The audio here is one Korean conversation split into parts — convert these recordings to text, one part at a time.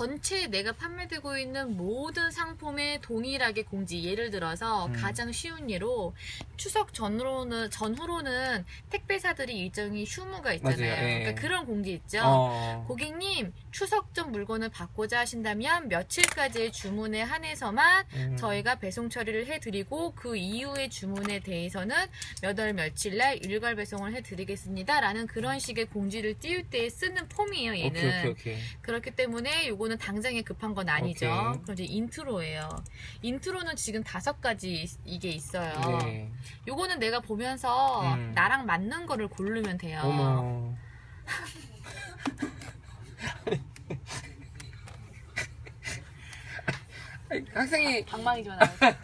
전체 내가 판매되고 있는 모든 상품에 동일하게 공지. 예를 들어서 음. 가장 쉬운 예로 추석 전후로는 전후로는 택배사들이 일정이 휴무가 있잖아요. 맞아요. 예. 그러니까 그런 공지 있죠. 어. 고객님 추석 전 물건을 받고자 하신다면 며칠까지의 주문에 한해서만 음. 저희가 배송 처리를 해드리고 그 이후의 주문에 대해서는 몇 월 며칠 날 일괄 배송을 해드리겠습니다. 라는 그런 식의 공지를 띄울 때 쓰는 폼이에요. 얘는. 오케이 오케이 오케이. 그렇기 때문에 요거 는 당장에 급한 건 아니죠. 오케이. 그럼 이제 인트로예요. 인트로는 지금 다섯 가지 이게 있어요. 네. 요거는 내가 보면서 음. 나랑 맞는 거를 고르면 돼요. 어머. 아니, 학생이 방망이지 마. 나를.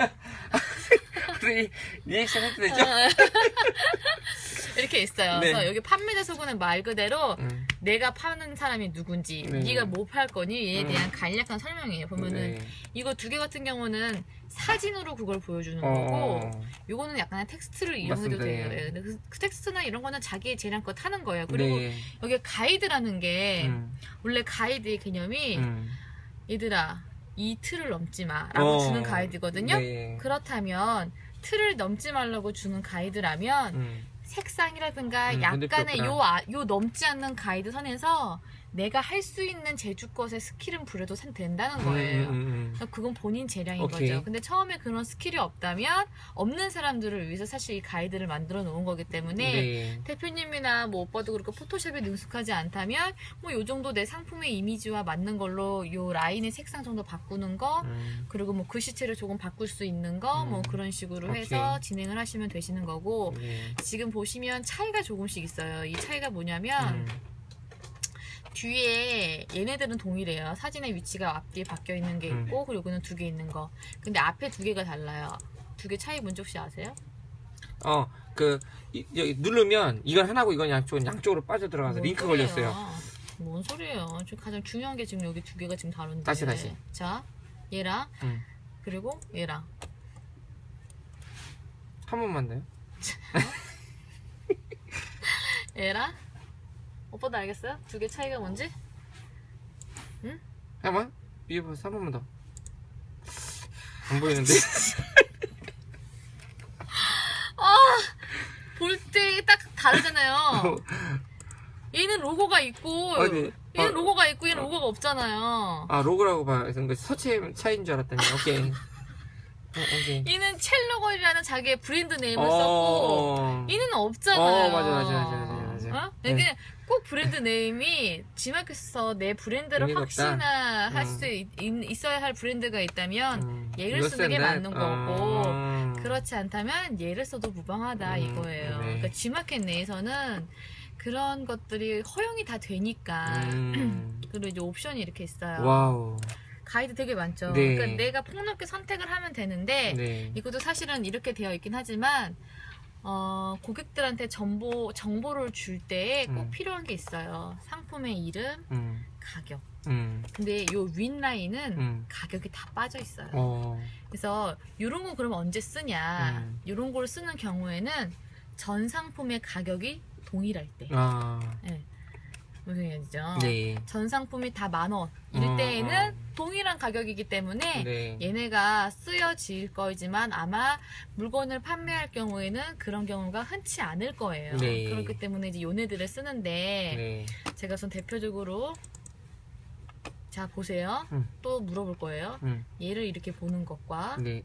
학생이 리액션 해도 되죠? 이렇게 있어요. 네. 그래서 여기 판매자 소구는 말 그대로 음. 내가 파는 사람이 누군지, 네. 네가 뭐 팔 거니 얘에 음. 대한 간략한 설명이에요. 보면은 네. 이거 두 개 같은 경우는 사진으로 그걸 보여주는 어. 거고, 요거는 약간의 텍스트를 이용해도 맞습니다. 돼요. 예. 예, 근데 그, 그 텍스트나 이런 거는 자기의 재량껏 하는 거예요. 그리고 네. 여기 가이드라는 게 음. 원래 가이드의 개념이 음. 얘들아 이 틀을 넘지 마라고 어. 주는 가이드거든요. 네. 그렇다면 틀을 넘지 말라고 주는 가이드라면 음. 색상이라든가 음, 약간의 근데 요, 아, 요 넘지 않는 가이드 선에서 내가 할 수 있는 제주 것의 스킬은 부려도 산- 된다는 거예요. 음, 음, 음. 그건 본인 재량인 오케이. 거죠. 근데 처음에 그런 스킬이 없다면 없는 사람들을 위해서 사실 이 가이드를 만들어 놓은 거기 때문에 네. 대표님이나 뭐 오빠도 그렇고 포토샵에 능숙하지 않다면 뭐 요 정도 내 상품의 이미지와 맞는 걸로 요 라인의 색상 정도 바꾸는 거 음. 그리고 뭐 글씨체를 조금 바꿀 수 있는 거뭐 음. 그런 식으로 오케이. 해서 진행을 하시면 되시는 거고 네. 지금 보시면 차이가 조금씩 있어요. 이 차이가 뭐냐면 음. 뒤에 얘네들은 동일해요. 사진의 위치가 앞뒤에 바뀌어 있는 게 음. 있고 그리고 여기는 두 개 있는 거. 근데 앞에 두 개가 달라요. 두 개 차이 뭔지 혹시 아세요? 어, 그, 이- 여기 누르면 이건 하나고 이건 양쪽, 양쪽으로 빠져 들어가서 뭔 링크 소리예요? 걸렸어요. 뭔 소리예요? 지금 가장 중요한 게 지금 여기 두 개가 지금 다른데. 다시, 다시. 자, 얘랑 음. 그리고 얘랑. 한 번만 더요. 얘랑. 오빠도 알겠어요? 두 개 차이가 뭔지? 한 번? 위에 봐서 한 번만 더. 안 보이는데? 볼때 딱 다르잖아요. 얘는 로고가 있고 어디? 얘는 어. 로고가 있고 얘는 로고가 없잖아요. 아, 로고라고 봐. 그래서 그 서체 차이인 줄 알았더니, 오케이. 어, 오케이. 얘는 첼로걸이라는 자기의 브랜드 네임을 어, 썼고 어. 얘는 없잖아요. 어, 맞아, 맞아, 맞아, 맞아, 맞아. 어? 네. 이게 꼭 브랜드 네임이 지마켓에서 내 브랜드를 의미가 확신할. 음. 수 있어야 할 브랜드가 있다면 음, 얘를 이거 쓰는 게? 맞는 거고 어. 그렇지 않다면 얘를 써도 무방하다 음, 이거예요. 네. 그러니까 지마켓 내에서는 그런 것들이 허용이 다 되니까 음. 그리고 이제 옵션이 이렇게 있어요. 와우. 가이드 되게 많죠. 네. 그러니까 내가 폭넓게 선택을 하면 되는데 네. 이것도 사실은 이렇게 되어 있긴 하지만 어, 고객들한테 정보 정보를 줄 때 꼭 음. 필요한 게 있어요. 상품의 이름, 음. 가격. 음. 근데 요 윗라인은 음. 가격이 다 빠져 있어요. 어. 그래서 이런 거 그럼 언제 쓰냐? 음. 이런 걸 쓰는 경우에는 전 상품의 가격이 동일할 때. 아. 네. 무슨 얘기죠? 네. 전 상품이 다 만 원. 일 어, 때에는 어. 동일한 가격이기 때문에 네. 얘네가 쓰여질 거지만 아마 물건을 판매할 경우에는 그런 경우가 흔치 않을 거예요. 네. 그렇기 때문에 이제 요네들을 쓰는데 네. 제가 우선 대표적으로 자 보세요. 음. 또 물어볼 거예요. 음. 얘를 이렇게 보는 것과 네.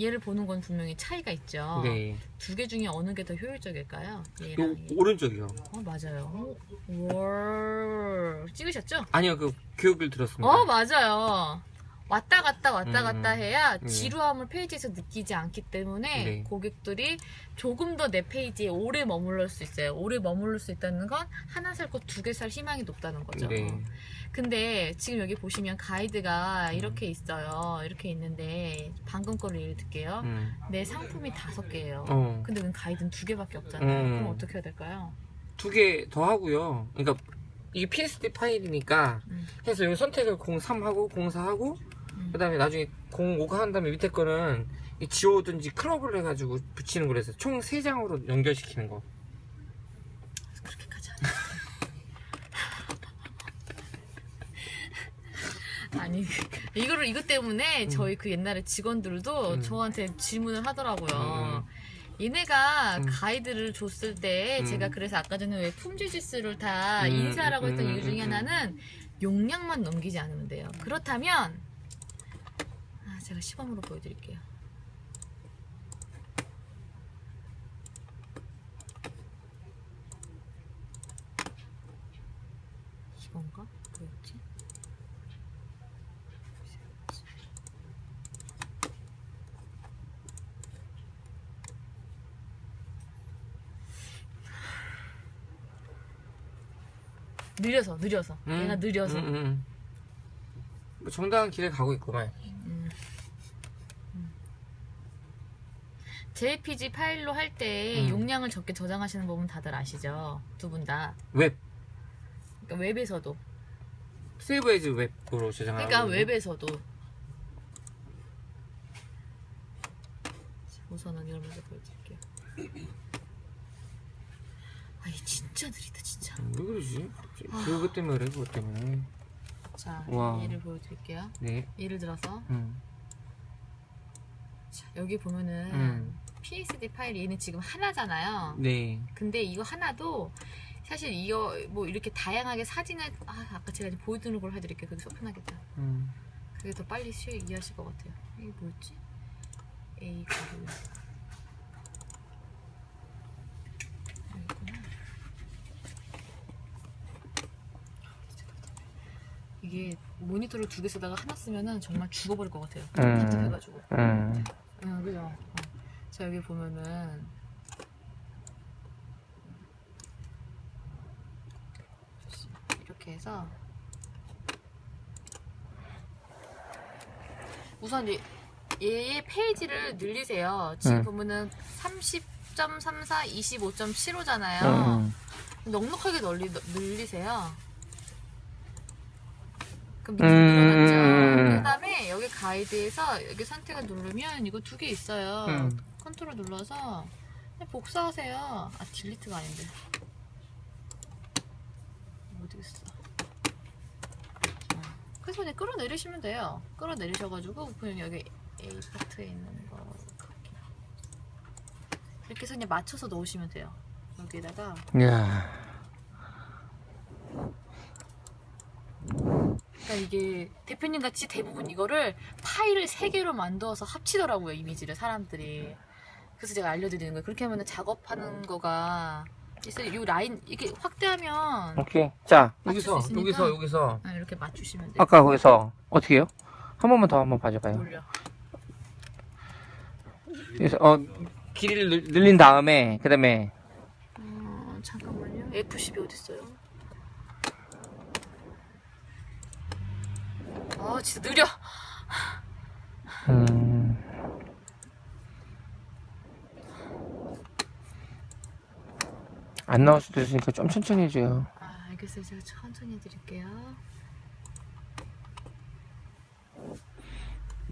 얘를 보는 건 분명히 차이가 있죠. 네. 두 개 중에 어느 게 더 효율적일까요? 요 얘랑 얘. 오른쪽이요. 어 맞아요. 월 찍으셨죠? 아니요, 그 교육을 들었습니다. 어 맞아요. 왔다 갔다 왔다 음, 갔다 해야 네. 지루함을 페이지에서 느끼지 않기 때문에 네. 고객들이 조금 더 내 페이지에 오래 머물러 수 있어요. 오래 머물러 수 있다는 건 하나 살거두개 살 희망이 높다는 거죠. 네. 근데 지금 여기 보시면 가이드가 이렇게 있어요. 이렇게 있는데 방금 거를 예를 들게요. 음. 내 상품이 다섯 개예요. 어. 근데 왜 가이드는 두 개밖에 없잖아요. 음. 그럼 어떻게 해야 될까요? 두 개 더 하고요. 그러니까 이게 PSD 파일이니까 음. 해서 여기 선택을 03하고 04하고 음. 그 다음에 나중에 05가 한 다음에 밑에 거는 이 지워든지 클럽을 해가지고 붙이는 거라서 총 3장으로 연결시키는 거. 그렇게까지 안 아니 이거를 이것 때문에 저희 그 옛날에 직원들도 음. 저한테 질문을 하더라고요. 음. 얘네가 음. 가이드를 줬을 때 음. 제가 그래서 아까 전에 왜 품질 지수를 다 음, 인쇄하라고 했던 음, 이유 중에 음, 음. 하나는 용량만 넘기지 않으면 돼요. 그렇다면 아, 제가 시범으로 보여드릴게요. 이건가? 뭐였지? 느려서 느려서 음, 얘가 느려서 음, 음, 음. 뭐 정당한 길에 가고 있구만. JPG 파일로 할 때 음. 용량을 적게 저장하시는 법은 다들 아시죠? 두 분 다. 웹 그러니까 웹에서도. 세이브 에즈 웹으로 저장하고. 그러니까 웹에서도. 자, 우선은 이걸 먼저 보여드릴게요. 아, 이 진짜 느리다, 진짜. 음, 왜 그러지? 아. 그것 때문에 그래 그것 때문에. 자, 와. 예를 보여드릴게요. 네. 예를 들어서, 음. 자, 여기 보면은 음. PSD 파일이 얘는 지금 하나잖아요. 네. 근데 이거 하나도 사실 이거 뭐 이렇게 다양하게 사진을 아 아까 제가 이제 보여드리는 걸 해드릴게요. 그게 속 편하겠다. 음. 그게 더 빨리 쉬 이해하실 것 같아요. 이게 뭐였지? A 가루 여기구나. 이게 모니터를 두 개 쓰다가 하나 쓰면은 정말 죽어버릴 것 같아요. 음. 답답해가지고. 음. 응, 그죠. 어. 자, 여기 보면은. 이렇게 해서. 우선 얘, 얘의 페이지를 늘리세요. 지금 음. 보면은 30.34, 25.75잖아요. 음. 넉넉하게 널리, 늘리세요. 그럼 밑으로 음. 늘어났죠. 그 다음에 여기 가이드에서 여기 선택을 누르면 이거 두 개 있어요. 음. 컨트롤 눌러서 복사하세요. 아 딜리트가 아닌데. 어디겠어. 어. 그래서 그냥 끌어내리시면 돼요. 끌어내리셔가지고 그냥 여기 A 파트에 있는 거 이렇게. 해서 그냥 맞춰서 넣으시면 돼요. 여기다가 야. 그러니까 이게 대표님 같이 대부분 이거를 파일을 세 개로 만들어서 합치더라고요 이미지를 사람들이. 그래서 제가 알려드리는 거예요. 그렇게 하면 작업하는 거가 있어요. 이 라인 이게 확대하면 오케이. 자, 맞출 여기서 있으니까. 여기서 여기서 아, 이렇게 맞추시면 돼요. 아까 거기서 어떻게 해요? 한 번만 더 한 번 봐줘봐요. 올려. 그래서 어 길이를 늘- 늘린 다음에 그다음에 어, 잠깐만요. F12 어디 있어요? 아 진짜 느려. 음. 안 나올 수도 있으니까 좀 천천히 해줘요. 아 알겠어요. 제가 천천히 해드릴게요.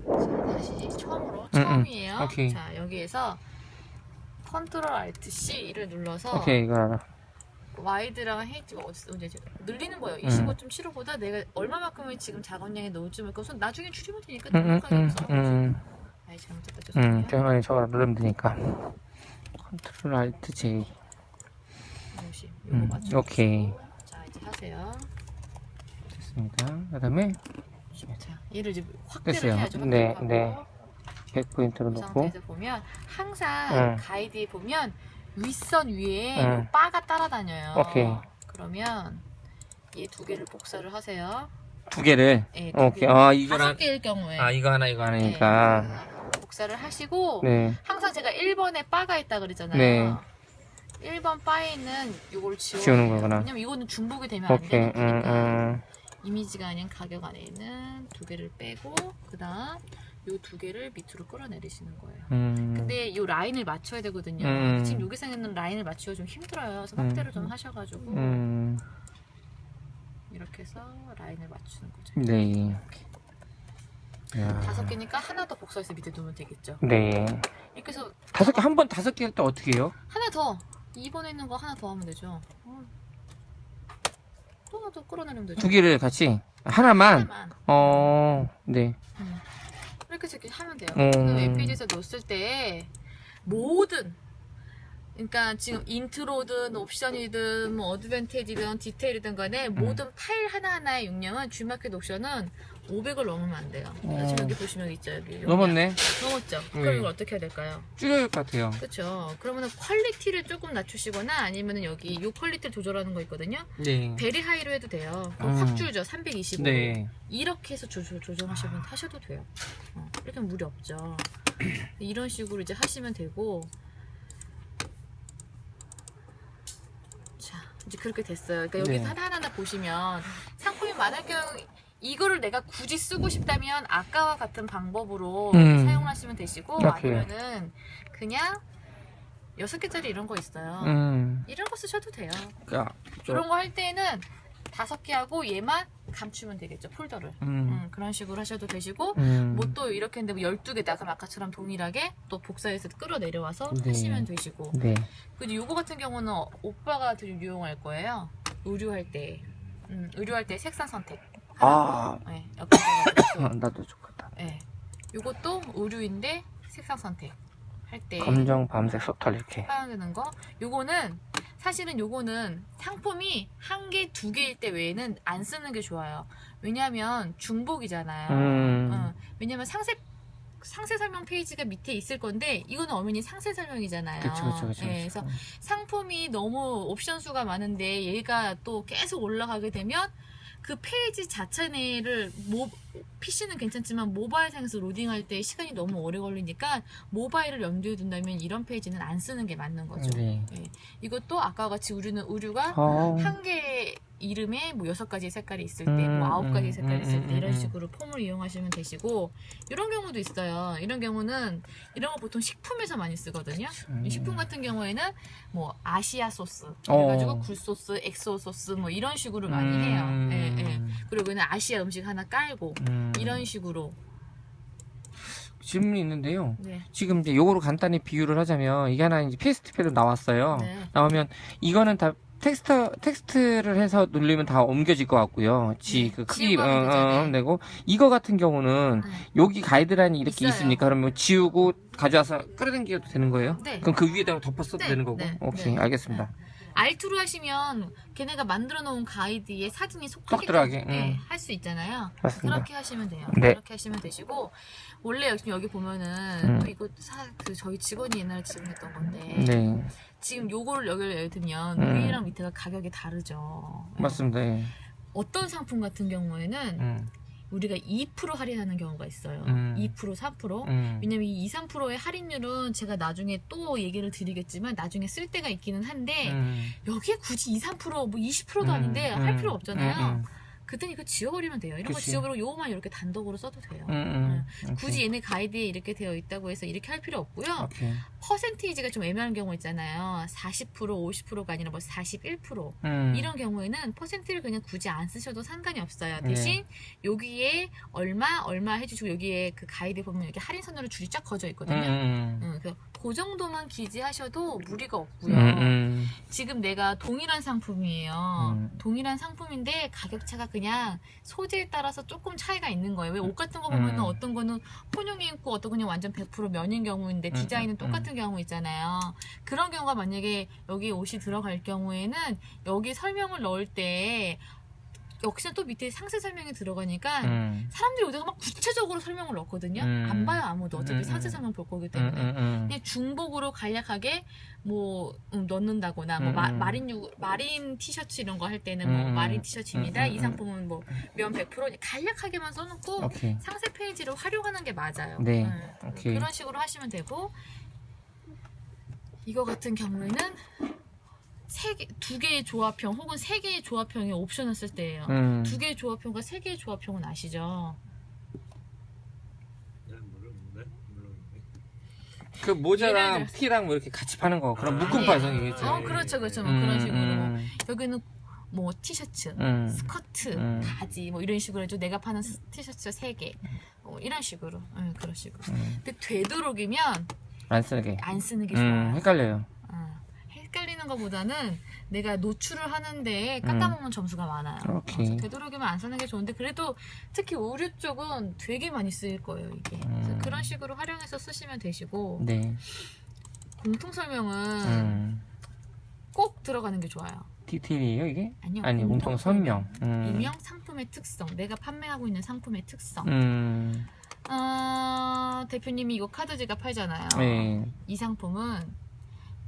자 다시 처음으로 음, 음. 처음이에요. 오케이. 자 여기에서 컨트롤 알트 C를 눌러서 오케이 이거 알아. 와이드랑 헤이트가 어디 언제 이제 늘리는 거예요. 음. 25.75보다 내가 얼마만큼을 지금 작업량에 넣을지 우선 나중에 줄이면 되니까 음, 음, 넉넉하게 음, 해서. 음, 아이 잘못했다 죄송해요. 음, 저번에 저거 누르면 되니까. 컨트롤 알트 J. 50. 요거 음, 맞춰. 오케이. 자 이제 하세요. 됐습니다. 그다음에 자 얘를 이제 확대를 됐어요. 해야죠. 네, 확대를 네. 하고. 100포인트로 이 놓고. 상태에서 보면 항상 응. 가이드에 보면 윗선 위에 응. 요 바가 따라다녀요. 오케이. 그러면 이두 개를 복사를 하세요. 두 개를. 네, 두 오케이. 개. 아 다섯 이거랑 개일 경우에 아 이거 하나 이거 하나니까. 네. 복사를 하시고 네. 항상 제가 1번에 바가 있다 그랬잖아요. 네. 1번 바에 있는 요걸 지워 지우는 거구나. 왜냐면 이거는 중복이 되면 안 오케이. 음, 되니까 음. 이미지가 아닌 가격 안에 있는 두 개를 빼고 그다음 요 두 개를 밑으로 끌어내리시는 거예요. 음. 근데 이 라인을 맞춰야 되거든요. 음. 지금 여기서 있는 라인을 맞추기가 좀 힘들어요. 그래서 음. 확대를 좀 하셔가지고 음. 이렇게 해서 라인을 맞추는 거죠. 네. 야. 다섯 개니까 하나 더 복사해서 밑에 두면 되겠죠. 네. 이렇게 해서 다섯 개 한 번 다섯 개 할 때 어떻게 해요? 하나 더 2번에 있는 거 하나 더 하면 되죠. 어. 또 하나 더 끌어내면 되죠. 두 개를 같이 하나만 하나만. 어, 네. 이렇게 이렇게 하면 돼요. 음. 그 웹페이지에서 놓았을 때 모든 그러니까 지금 인트로든 옵션이든 뭐 어드밴티지든 디테일이든 간에 모든 파일 하나하나의 용량은 G마켓 옵션은 500을 넘으면 안 돼요. 어. 지금 여기 보시면 있죠. 여기 용량. 넘었네. 넘었죠. 네. 그럼 이걸 어떻게 해야 될까요? 줄여야 할것 같아요. 그렇죠. 그러면은 퀄리티를 조금 낮추시거나 아니면은 여기 이 퀄리티를 조절하는 거 있거든요. 네. 베리 하이로 해도 돼요. 그럼 음. 확 줄죠. 325. 네. 이렇게 해서 조절, 조정하시면 하셔도 돼요. 어, 이렇게 무리 없죠. 이런 식으로 이제 하시면 되고. 자, 이제 그렇게 됐어요. 그러니까 여기 네. 하나하나 보시면 상품이 많을 경우 이거를 내가 굳이 쓰고 싶다면 아까와 같은 방법으로 음. 사용하시면 되시고 오케이. 아니면은 그냥 여섯 개짜리 이런 거 있어요. 음. 이런 거 쓰셔도 돼요. 그러니까 이런 거 할 때는 다섯 개 하고 얘만 감추면 되겠죠 폴더를. 음. 음, 그런 식으로 하셔도 되시고 음. 뭐 또 이렇게 했는데 뭐 12개다 그럼 아까처럼 동일하게 또 복사해서 끌어내려와서 네. 하시면 되시고 네. 그리고 요거 같은 경우는 어- 오빠가 좀 유용할 거예요 의류할 때 음, 의류할 때 색상 선택 아. 네, 어. 나도 좋겠다. 네. 요것도 의류인데 색상 선택 할때 검정, 밤색, 소털 이렇게. 사용되는 거 요거는 사실은 요거는 상품이 한 개, 두 개일 때 외에는 안 쓰는 게 좋아요. 왜냐면 중복이잖아요. 음. 어, 왜냐면 상세 상세 설명 페이지가 밑에 있을 건데 이거는 엄연히 상세 설명이잖아요. 그쵸, 그쵸, 그쵸. 예, 그래서 상품이 너무 옵션 수가 많은데 얘가 또 계속 올라가게 되면 그 페이지 자체 내를 모, PC는 괜찮지만 모바일상에서 로딩할 때 시간이 너무 오래 걸리니까 모바일을 염두에 둔다면 이런 페이지는 안 쓰는 게 맞는 거죠. 네. 예. 이것도 아까와 같이 우리는 의류가 어. 한개 이름에 뭐 여섯 가지 색깔이 있을 때, 음, 뭐 아홉 가지 음, 색깔이 음, 있을 음, 때 이런 음. 식으로 폼을 이용하시면 되시고 이런 경우도 있어요. 이런 경우는 이런 거 보통 식품에서 많이 쓰거든요. 음. 이 식품 같은 경우에는 뭐 아시아 소스 어. 그래가지고 굴 소스, 엑소 소스 뭐 이런 식으로 많이 해요. 음. 예, 예. 그리고 그냥 아시아 음식 하나 깔고 음. 이런 식으로. 질문이 있는데요. 네. 지금 이제 요거로 간단히 비유를 하자면 이게 하나 이제 PSTP로 나왔어요. 네. 나오면 이거는 다 텍스트 텍스트를 해서 누르면 다 옮겨질 것 같고요. 지 네, 그 크기 어, 되죠, 어, 네. 내고 이거 같은 경우는 네. 여기 가이드라인이 이렇게 있어요. 있으니까 그러면 지우고 가져와서 끌어당겨도 되는 거예요? 네. 그럼 그 위에다가 덮어 써도 네, 되는 거고. 네, 오케이 네. 알겠습니다. 알투로 하시면 걔네가 만들어 놓은 가이드에 사진이 쏙 속하게 네, 음. 할 수 있잖아요. 맞습니다. 그렇게 하시면 돼요. 네. 그렇게 하시면 되시고 원래 여기, 여기 보면은 음. 또 이거 사, 그 저희 직원이 옛날에 지원했던 건데 네 지금 요거를 여기를 예를 들면 음. 위에랑 밑에가 가격이 다르죠. 맞습니다. 예. 어떤 상품 같은 경우에는 음, 우리가 2% 할인하는 경우가 있어요. 음. 2% 3%. 음. 왜냐면 이 2, 3%의 할인율은 제가 나중에 또 얘기를 드리겠지만 나중에 쓸 때가 있기는 한데 음. 여기에 굳이 2, 3%뭐 20%도 음, 아닌데 할 음, 필요 없잖아요. 음, 그땐 이거 지워버리면 돼요. 이런 거 그치. 지워버리고 요거만 이렇게 단독으로 써도 돼요. 음, 음, 음. 굳이 얘네 가이드에 이렇게 되어 있다고 해서 이렇게 할 필요 없고요. 오케이. 퍼센테이지가 좀 애매한 경우 있잖아요. 40% 50%가 아니라 뭐 41%. 음. 이런 경우에는 퍼센트를 그냥 굳이 안 쓰셔도 상관이 없어요. 네. 대신 여기에 얼마 얼마 해주시고 여기에 그 가이드 보면 이렇게 할인 선으로 줄이 쫙 거져 있거든요. 음, 음, 응, 그, 그 정도만 기지하셔도 무리가 음. 없고요. 음, 음. 지금 내가 동일한 상품이에요. 음. 동일한 상품인데 가격차가 그냥 소재에 따라서 조금 차이가 있는 거예요. 왜 옷 같은 거 보면은 음. 어떤 거는 혼용이 있고 어떤 거는 완전 100% 면인 경우인데 음, 디자인은 음, 똑같은 경우 있잖아요. 그런 경우가 만약에 여기 옷이 들어갈 경우에는 여기 설명을 넣을 때 역시나 또 밑에 상세 설명이 들어가니까 음. 사람들이 여기다가 막 구체적으로 설명을 넣거든요. 음. 안 봐요 아무도 어차피 음, 상세 음. 설명 볼 거기 음, 때문에. 음, 음. 그냥 중복으로 간략하게 뭐 음, 넣는다거나 뭐 음, 마, 음. 마린 유, 마린 티셔츠 이런 거 할 때는 뭐 음, 마린 티셔츠입니다. 음, 음, 이 상품은 뭐 면 100% 간략하게만 써놓고 오케이. 상세 페이지를 활용하는 게 맞아요. 네, 음. 그런 식으로 하시면 되고 이거 같은 경우에는 세 개, 두 개의 조합형 혹은 세 개의 조합형의 옵션을 쓸 때예요. 음. 두 개의 조합형과 세 개의 조합형은 아시죠? 그 모자랑 티랑 뭐 이렇게 같이 파는 거 그런 아, 묶음 네. 파서 얘기했죠. 어, 그렇죠, 그렇죠. 뭐 그런 식으로. 음, 여기는 뭐 티셔츠, 음. 스커트, 음. 바지 뭐 이런 식으로 해서 내가 파는 스- 티셔츠 세 개, 뭐 이런 식으로, 응, 그런 식으로. 음. 근데 되도록이면 안 쓰게. 안 쓰는 게 좋아요. 음, 헷갈려요. 어, 헷갈리는 것보다는 내가 노출을 하는데 깎아먹는 점수가 많아요. 음. 오케이. 그래서 되도록이면 안 쓰는 게 좋은데 그래도 특히 의류 쪽은 되게 많이 쓰일 거예요 이게. 그래서 음. 그런 식으로 활용해서 쓰시면 되시고 네. 공통 설명은 음. 꼭 들어가는 게 좋아요. 디테일이에요 이게? 아니요. 아니 공통 설명. 음. 이명 상품의 특성, 내가 판매하고 있는 상품의 특성. 음. 어, 대표님이 이거 카드지가 팔잖아요. 네. 이 상품은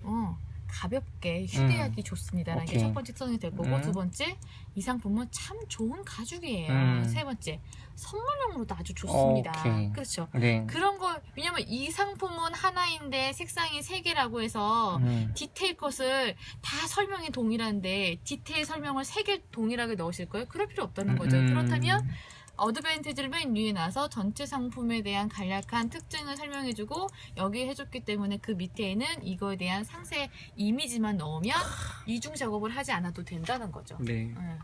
어, 가볍게 휴대하기 좋습니다라는 게 음. 첫 번째 특성이 될 거고 음. 두 번째 이 상품은 참 좋은 가죽이에요. 음. 세 번째 선물용으로도 아주 좋습니다. 오케이. 그렇죠. 네. 그런 거 왜냐면 이 상품은 하나인데 색상이 세 개라고 해서 음. 디테일 것을 다 설명이 동일한데 디테일 설명을 세 개 동일하게 넣으실 거예요? 그럴 필요 없다는 거죠. 음. 그렇다면 어드밴티지를 맨 위에 놔서 전체 상품에 대한 간략한 특징을 설명해주고 여기 해줬기 때문에 그 밑에는 이거에 대한 상세 이미지만 넣으면 이중 작업을 하지 않아도 된다는 거죠. 네. 예.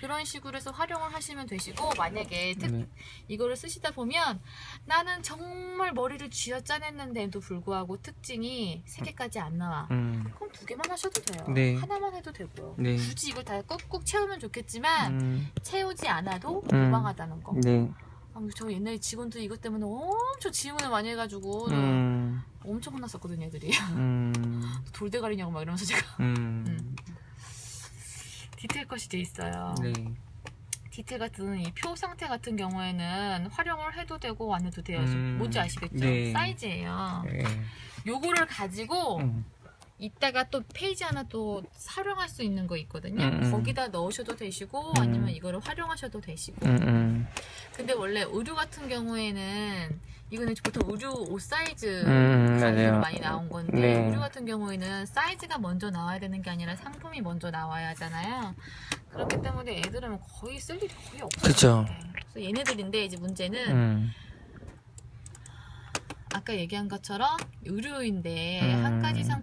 그런 식으로 해서 활용을 하시면 되시고 만약에 특, 네. 이거를 쓰시다 보면 나는 정말 머리를 쥐어 짜냈는데도 불구하고 특징이 세 개까지 안 나와. 음. 그럼 두 개만 하셔도 돼요. 네. 하나만 해도 되고요. 네. 굳이 이걸 다 꾹꾹 채우면 좋겠지만 음. 채우지 않아도 음. 무방하다는 거. 네. 아, 저 옛날에 직원들 이것 때문에 엄청 질문을 많이 해가지고 음. 엄청 혼났었거든요, 애들이. 음. 돌대가리냐고 막 이러면서 제가 음. 음. 디테일 컷이 돼 있어요. 네. 디테일 같은 이 표 상태 같은 경우에는 활용을 해도 되고 안 해도 돼요. 음. 뭔지 아시겠죠? 네. 사이즈예요. 네. 요거를 가지고 음. 이따가 또 페이지 하나 또 활용할 수 있는 거 있거든요. 음, 음. 거기다 넣으셔도 되시고 음. 아니면 이거를 활용하셔도 되시고. 음. 음. 근데 원래 의류 같은 경우에는 이거는 보통 의류 옷 사이즈 음, 가격으로. 많이 나온 건데 네. 의류 같은 경우에는 사이즈가 먼저 나와야 되는 게 아니라 상품이 먼저 나와야 하잖아요. 그렇기 때문에 애들은 거의 쓸 일이 거의 없어요. 그쵸. 그래서 얘네들인데 이제 문제는 음. 아까 얘기한 것처럼 의류인데 음. 한 가지 상